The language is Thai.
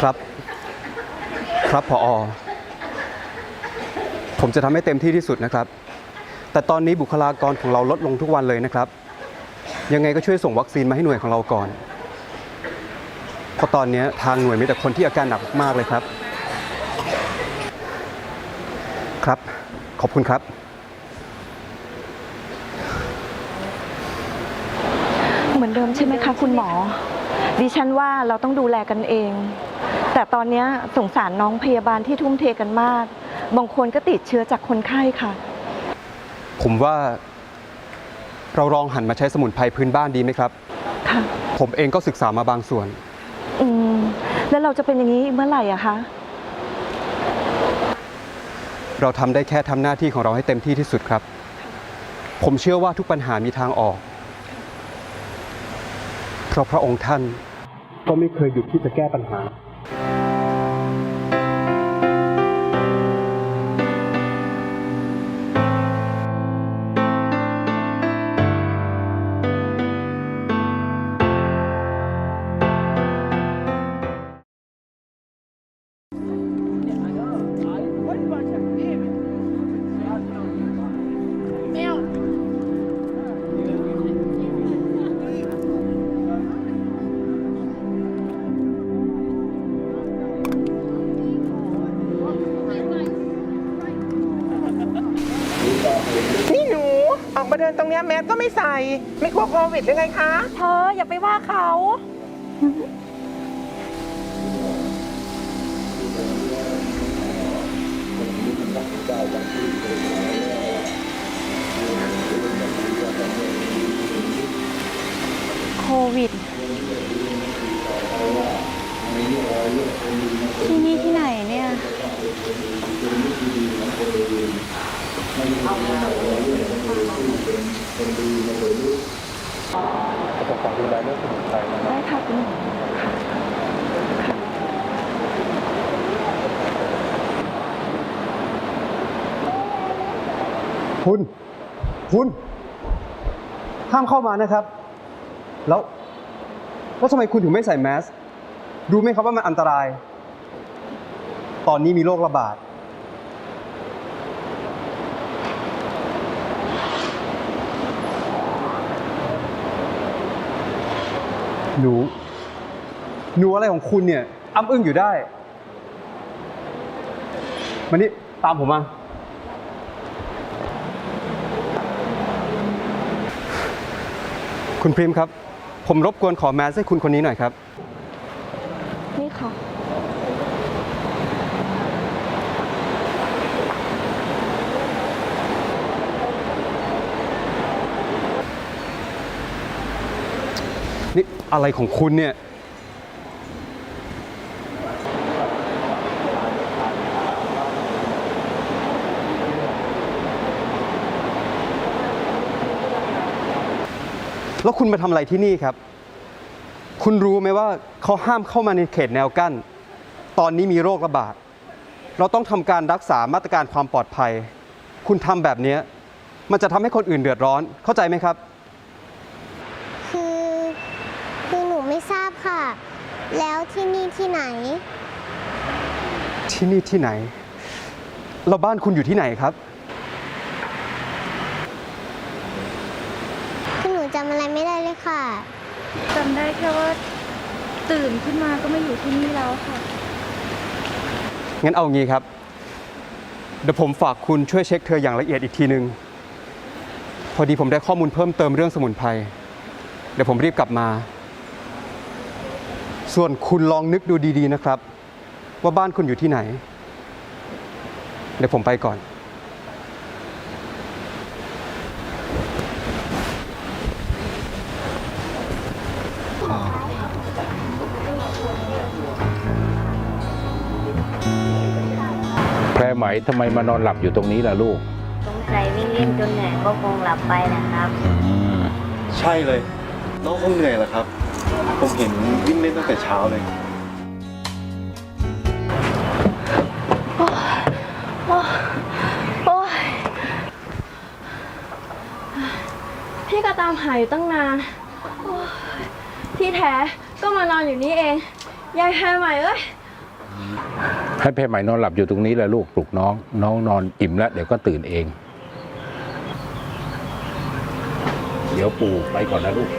ครับ ครับพออผมจะทำให้เต็มที่ที่สุดนะครับ แต่ตอนนี้บุคลากรของเราลดลงทุกวันเลยนะครับ ยังไงก็ช่วยส่งวัคซีนมาให้หน่วยของเราก่อน เพราะตอนนี้ทางหน่วยมีแต่คนที่อาการหนักมากเลยครับ ครับ ขอบคุณครับ เหมือนเดิมใช่ไหมคะคุณหมอ ดิฉันว่าเราต้องดูแลกันเอง แต่ตอนเนี้ยสงสารน้องพยาบาลที่ทุ่มเทกันมาก บางคนก็ติดเชื้อจากคนไข้ค่ะ ผมว่า เราลองหันมาใช้สมุนไพรพื้นบ้านดีไหมครับ ค่ะ ผมเองก็ศึกษามาบางส่วน อืม แล้วเราจะเป็นอย่างนี้เมื่อไหร่อะคะ เราทำได้แค่ทำหน้าที่ของเราให้เต็มที่ที่สุดครับ ผมเชื่อว่าทุกปัญหามีทางออก เพราะพระองค์ท่านก็ไม่เคยหยุดที่จะแก้ปัญหา เดินตรงเนี้ยแมสก็ไม่ใส่ ไม่กลัวโควิดหรือไงคะ เธออย่าไปว่าเขา โควิด ที่นี่ที่ไหนเนี่ย ได้ค่ะคุณหมอค่ะค่ะคุณ คุณ ห้ามเข้ามานะครับ แล้ว แล้วทำไมคุณถึงไม่ใส่แมสรู้ไหมครับว่ามันอันตราย ตอนนี้มีโรคระบาด หนู หนูอะไรของคุณเนี่ย อ้ำอึ้งอยู่ได้ มานี่ตามผมมา คุณพริมครับ ผมรบกวนขอแมสให้คุณคนนี้หน่อยครับ นี่ค่ะ นี่ อะไรของคุณเนี่ย แล้วคุณมาทำอะไรที่นี่ครับ คุณรู้ไหมว่าเขาห้ามเข้ามาในเขตแนวกั้น ตอนนี้มีโรคระบาด เราต้องทำการรักษามาตรการความปลอดภัย คุณทำแบบนี้ มันจะทำให้คนอื่นเดือดร้อน เข้าใจไหมครับ คือคือหนูไม่ ทราบค่ะ แล้วที่นี่ที่ไหน ที่นี่ที่ไหน เราบ้านคุณอยู่ที่ไหนครับ คือหนูจำอะไรไม่ได้เลยค่ะ จำได้แค่ว่าตื่นขึ้นมาก็ไม่อยู่ที่นี่แล้วค่ะ งั้นเอางี้ครับ เดี๋ยวผมฝากคุณช่วยเช็คเธออย่างละเอียดอีกทีนึง พอดีผมได้ข้อมูลเพิ่มเติมเรื่องสมุนไพร เดี๋ยวผมรีบกลับมา ส่วนคุณลองนึกดูดีๆนะครับ ว่าบ้านคุณอยู่ที่ไหน เดี๋ยวผมไปก่อน แพรไหมทำไมมานอนหลับอยู่ตรงนี้ล่ะลูก สงสัยวิ่งเล่นจนเหนื่อยก็คงหลับไปนะครับ ใช่เลย น้องคงเหนื่อยแหละครับ ผมเห็นวิ่งเล่นตั้งแต่เช้าเลยโอ้ยพี่ก็ตามหาอยู่ตั้งนานโอ้ยที่แท้ก็มานอนอยู่นี่เอง ยายแพรใหม่เอ้ย ให้แพรไหม่นอนหลับอยู่ตรงนี้แหละลูกปลุกน้อง น้องนอนอิ่มแล้วเดี๋ยวก็ตื่นเอง เดี๋ยวปู่ไปก่อนนะลูก